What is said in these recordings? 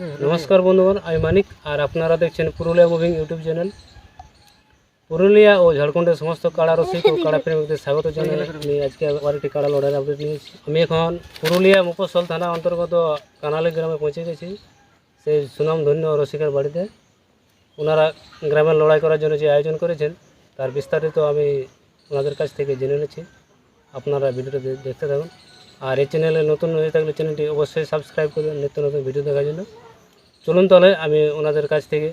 নমস্কার বন্ধুগণ, আমি মানিক, আর আপনারা দেখছেন Purulia moving YouTube channel. Purulia ও ঝাড়খণ্ডের সমস্ত কাড়া রসিক ও কাড়া প্রেমিকদের স্বাগত জানাই। আমি আজকে আবার একটি কাড়া লড়াইয়ের আপডেট নিয়েছি আমি এখন পুরুলিয়া মুফসল থানা অন্তর্গত কানালি গ্রামে পৌঁছে গেছি, সেই সুনাম ধন্য রসিকের বাড়িতে। ওনারা গ্রামের লড়াই করার জন্য যে আয়োজন করেছেন, তার বিস্তারিত আমি ওনাদের কাছ থেকে জেনে নিচ্ছি। আপনারা ভিডিওটা দেখতে থাকুন। আর এই চ্যানেলে নতুন হয়ে থাকলে চ্যানেলটি অবশ্যই সাবস্ক্রাইব করবেন নিত্য নতুন ভিডিও দেখার জন্য। চলুন তাহলে আমি ওনাদের কাছ থেকে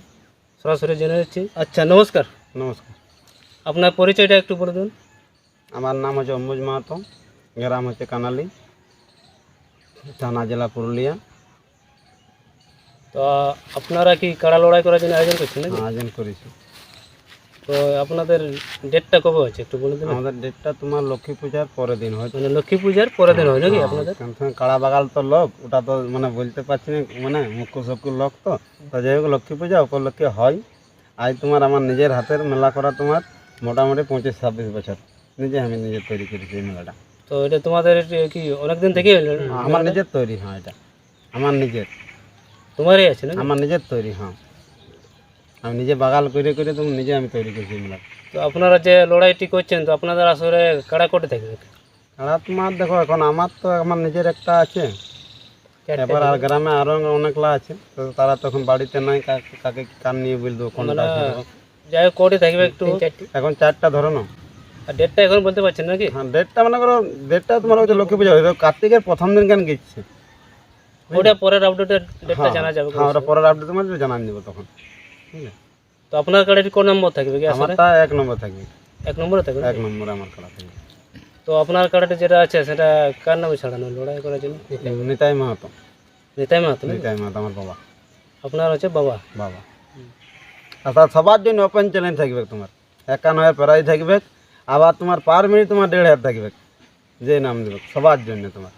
সরাসরি জেনে নিচ্ছি। আচ্ছা নমস্কার। নমস্কার। আপনার পরিচয়টা একটু বলে দিন। আমার নাম হচ্ছে অম্বুজ মাহাতো গ্রাম হচ্ছে কানালি থানা জেলা পুরুলিয়া। তো আপনারা কি কাড়া লড়াই করার জন্য আয়োজন করছেন নাকি? আয়োজন করেছি। তো আপনাদের ডেটটা কবে হচ্ছে একটু বলে দিন আমাদের ডেটটা তোমার লক্ষ্মী পূজার পরের দিন হয়তো মানে লক্ষ্মী পূজার পরের দিন হয় নাকি আপনাদের কাড়া বাগাল তো লোক ওটা তো মানে বলতে পারছি না মানে মুখ্য সবকু লোক তো। তো যাই হোক লক্ষ্মী পূজা উপলক্ষে হয়। আজ তোমার আমার নিজের হাতের মেলা করা তোমার মোটামুটি পঁচিশ ছাব্বিশ বছর। নিজে আমি নিজে তৈরি করেছি এই মেলাটা। তো এটা তোমাদের কি অনেকদিন না? আমার নিজের তৈরি হ্যাঁ এটা। আমার নিজের। তোমারই আছে না আমার নিজের তৈরি হ্যাঁ। আমি নিজে বাগাল করে করে তুমি নিজে আমি তৈরি করছি মেলা তো আপনারা যে লড়াইটি করছেন তো আপনাদের আসলে কাড়া কোটে থাকবে? কাড়া তোমার দেখো এখন আমার তো আমার নিজের একটা আছে। এবার আর গ্রামে আরও অনেকলা আছে। তো তারা তখন বাড়িতে নাই কাকে কাকে কান নিয়ে বলব কোনটা আছে যাই হোক কোটে থাকবে একটু। এখন চারটা ধরো না আর ডেটটা এখন বলতে পারছেন নাকি? হ্যাঁ ডেটটা মনে করো ডেটটা তোমার হচ্ছে লক্ষ্মী পূজা। হয়েছে কার্তিকের প্রথম দিন কেন গেছে? ওটা পরের আপডেটের ডেটটা জানা যাবে হ্যাঁ ওটা পরের আপডেট তোমার জানান দেবো তখন। তো আপনার কাড়াটি কোন নম্বর থাকবে কি আমারটা এক নম্বর থাকবে। এক নম্বরে থাকবে? এক নম্বর আমার কাড়া থাকবে। তো আপনার কাড়াটি যেটা আছে সেটা কার নামে ছাড়ানো লড়াই করার জন্য? নিতাই মাহাতো। নিতাই মাহাতো নিতাই মাহাতো আমার বাবা। আপনার হচ্ছে বাবা? বাবা। আর তার সবার জন্য ওপেন চ্যালেঞ্জ থাকবে তোমার। একান্ন হাজার প্রাইজ থাকবে। আবার তোমার পার মিনিট তোমার দেড় হাজার থাকবে। যে নাম দেবে সবার জন্য তোমার।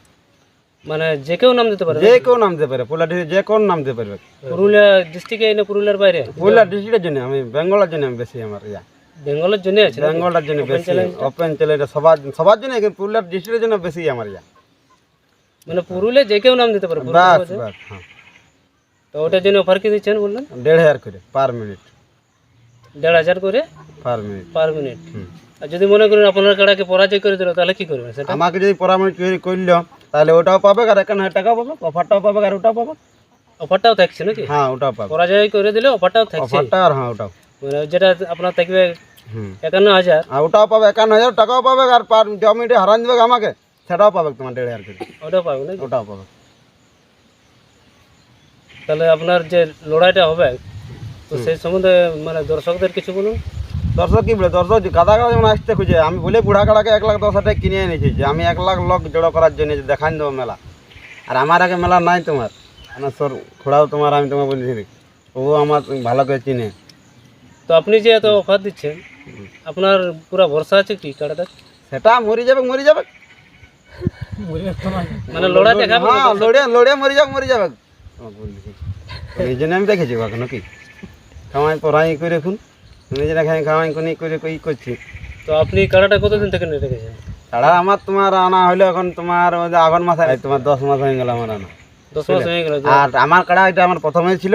মানে যে কেউ নাম দিতে পারে যে কেউ নামতে পারে পুরুলিয়া ডিস্ট্রিক্ট যে কোন নামতে পারবে। পুরুলিয়া ডিস্ট্রিক্টে না পুরুলিয়ার বাইরে? পুরুলিয়া ডিস্ট্রিক্টের জন্য আমি বেঙ্গলের জন্য আমি বেশি আমার ইয়া। বেঙ্গলের জন্য আছে না? বেঙ্গলটার জন্য বেশি ওপেন চ্যালেঞ্জ সবার সবার জন্য কিন্তু পুরুলিয়া ডিস্ট্রিক্টের জন্য বেশি আমার ইয়া। মানে পুরুলিয়া যে কেউ নাম দিতে পারে পুরুলিয়ার বাস বাস হ্যাঁ। তো ওটার জন্য অফার কি দিচ্ছেন বললেন? দেড় হাজার করে পার মিনিট দেড় হাজার করে? পার মিনিট পার মিনিট হুম। আর যদি মনে করেন আপনার কাড়াকে পরাজয় করে দিল তাহলে কি করবেন আমাকে যদি পরামর্শ করল তাহলে ওটাও পাবে আর একান্ন হাজার টাকাও পাবে অফারটাও পাবে আর ওটাও পাবে। অফারটাও থাকছে নাকি? হ্যাঁ ওটাও পাবে। পরাজয় করে দিলে অফারটাও থাকছে। অফারটা আর হ্যাঁ ওটাও। মানে যেটা আপনার থাকবে হুম। একান্ন হাজার। আর ওটাও পাবে একান্ন হাজার টাকাও পাবে আর পার জমিটা হারান দেবে আমাকে সেটাও পাবে তোমার দেড় হাজার করে। ওটাও পাবে নাকি? ওটাও পাবে। তাহলে আপনার যে লড়াইটা হবে তো সেই সম্বন্ধে মানে দর্শকদের কিছু বলুন। দর্শক কি বলে? দর্শক গাদা গাদা যেমন আসতে খুঁজে। আমি বলে বুড়া কাড়াকে এক লাখ দশ হাজার কিনে এনেছি যে আমি এক লাখ লোক জড়ো করার জন্য যে দেখান দেবো মেলা। আর আমার আগে মেলা নাই তোমার। আমার সর খোড়াও তোমার আমি তোমার বলেছি ও আমার ভালো করে চিনে। তো আপনি যে এত অফার দিচ্ছেন আপনার পুরো ভরসা আছে কি কাড়াটা সেটা মরি যাবে মরি যাবে। মানে? লড়াই দেখাবে হ্যাঁ লড়িয়া লড়িয়া মরি যাবে মরি যাবে। এই জন্য আমি দেখেছি কখনো কি খাওয়াই পড়াই করে এখন নিজেরা খাই খাওয়াই করে করে কই করছি? তো আপনি কাড়াটা কতদিন থেকে নিয়ে রেখেছেন? তারা আমার তোমার আনা হলো এখন তোমার ওই যে আগুন মাসে তোমার দশ মাস হয়ে গেল আমার আনা। দশ মাস হয়ে গেল আর আমার কাড়া এটা আমার প্রথমে ছিল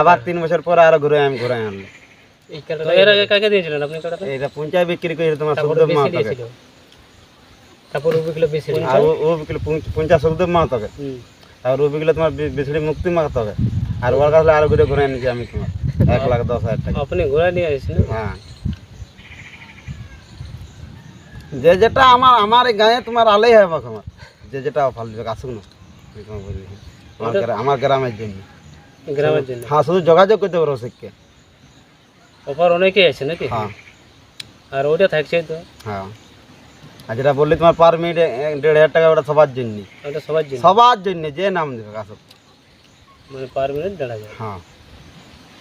আবার তিন বছর পরে আরও ঘুরে আমি ঘুরে আনলো তো এর আগে কাকে দিয়েছিলেন আপনি কাড়াটা? এটা পঞ্চায়েত বিক্রি করে তোমার সুখদেব মা তোকে তারপর ও বিকলো বেশি আর সুখদেব তোকে হুম। আর তোমার বি- বিছড়ি মুক্তি মা তোকে আর ওর কাছে আরও ঘুরে ঘুরে এনেছি আমি তোমার। এক লাখ দশ হাজার টাকা আপনি ঘোরা নিয়ে আসছেন হ্যাঁ যে যেটা আমার আমার এই গায়ে তোমার আলেই হবে আমার যে যেটা অফার দিবে আসুক না আমি তোমাকে বলে দিচ্ছি। আমার গ্রা- আমার গ্রামের জন্য গ্রামের জন্য হ্যাঁ শুধু যোগাযোগ করতে পারো শিখকে অফার অনেকেই আছে নাকি হ্যাঁ আর ওটা থাকছে তো হ্যাঁ আর যেটা বললি তোমার পার মিনিট দেড় হাজার টাকা ওটা সবার জন্য ওটা সবার জন্য সবার জন্য যে নাম দেবে আসুক মানে পার মিনিট দেড় হাজার হ্যাঁ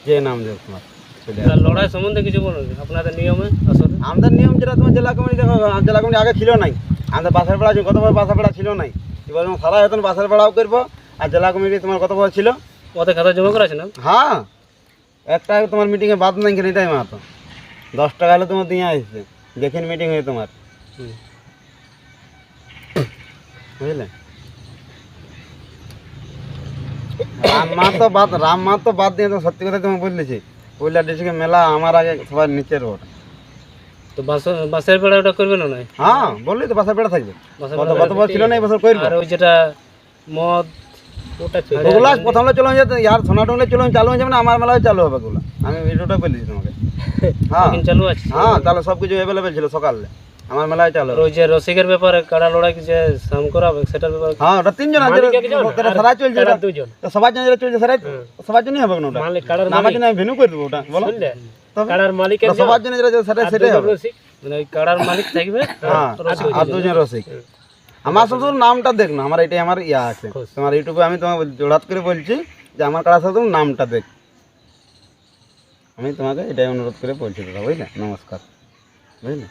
যে নাম দেবে তোমার চলে আসবে। আর লড়াই সম্বন্ধে কিছু বলুন আপনাদের নিয়মে আসলে? আমাদের নিয়ম যেটা তোমার জেলা কমিটি দেখো জেলা কমিটি আগে ছিল নাই। আমাদের বাসার বেড়া কত বছর বাসার বেড়া ছিল নাই। এবার সারা হতন বাসার বেড়াও করব আর জেলা কমিটি তোমার কত বছর ছিল। ওদের খাতা জমা করা আছে না? হ্যাঁ। একটা তোমার মিটিংয়ে বাদ নাই কেন এটাই মাতো দশ টাকা হলে তোমার দিয়ে আসছে যেখানে মিটিং হয়ে তোমার। বুঝলে? রাম মা তো বাদ রাম মা তো বাদ দিয়ে তো সত্যি কথা তুমি বললেছি পুরুলিয়া ডিস্ট্রিক্টের মেলা আমার আগে সবার নিচের রোড। তো বাস বাসের বেড়া ওটা করবে না নয়? হ্যাঁ বললি তো বাসা বেড়া থাকবে। গত বছর ছিল না এই বছর করব আর ওই যেটা মদ ওটা ওগুলা প্রথমে চলে যেত ইয়ার সোনা টুংলে চলে চালু হয়ে যাবে না আমার মেলায় চালু হবে ওগুলা। আমি ভিডিওটা বলেছি তোমাকে। হ্যাঁ চালু আছে। হ্যাঁ তাহলে সব কিছু অ্যাভেলেবেল ছিল সকালে। আমার মেলায় চালু ওই যে রসিকের ব্যাপারে কাড়া লড়াই যে সাম করাবে সেটার ব্যাপারে হ্যাঁ ওটা তিনজন আছে। ওটা সারাই চলছে ওটা। দুজন? তো সবার জন্য চলছে সারাই সবার জন্যই হবে না ওটা? মালিক কাড়ার না, আমার জন্য আমি ভেনু করে দেবো ওটা বলো। কাড়ার মালিক সবার জন্য যেটা সেটাই সেটাই হবে। মানে কাড়ার মালিক থাকবে হ্যাঁ আর দুজন রসিক। আমার শুধু নামটা দেখ না আমার এটাই আমার ইয়া আছে। তোমার ইউটিউবে আমি তোমার জোড়াত করে বলছি যে আমার কাড়া শুধু নামটা দেখ। আমি তোমাকে এটাই অনুরোধ করে বলছি দাদা বুঝলে? নমস্কার। বুঝলে?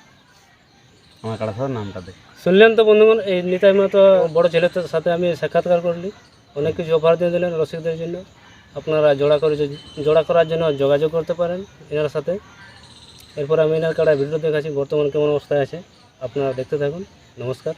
আমার কাড়া নামটা শুনলেন তো বন্ধুগণ, এই নিতাই মাতো বড় ছেলের সাথে আমি সাক্ষাৎকার করলি। অনেক কিছু অফার দিয়ে দিলেন রসিকদের জন্য। আপনারা জোড়া করে জোড়া করার জন্য যোগাযোগ করতে পারেন এনার সাথে। এরপর আমি এনার কাড়া ভিডিও দেখাচ্ছি, বর্তমান কেমন অবস্থায় আছে, আপনারা দেখতে থাকুন। নমস্কার।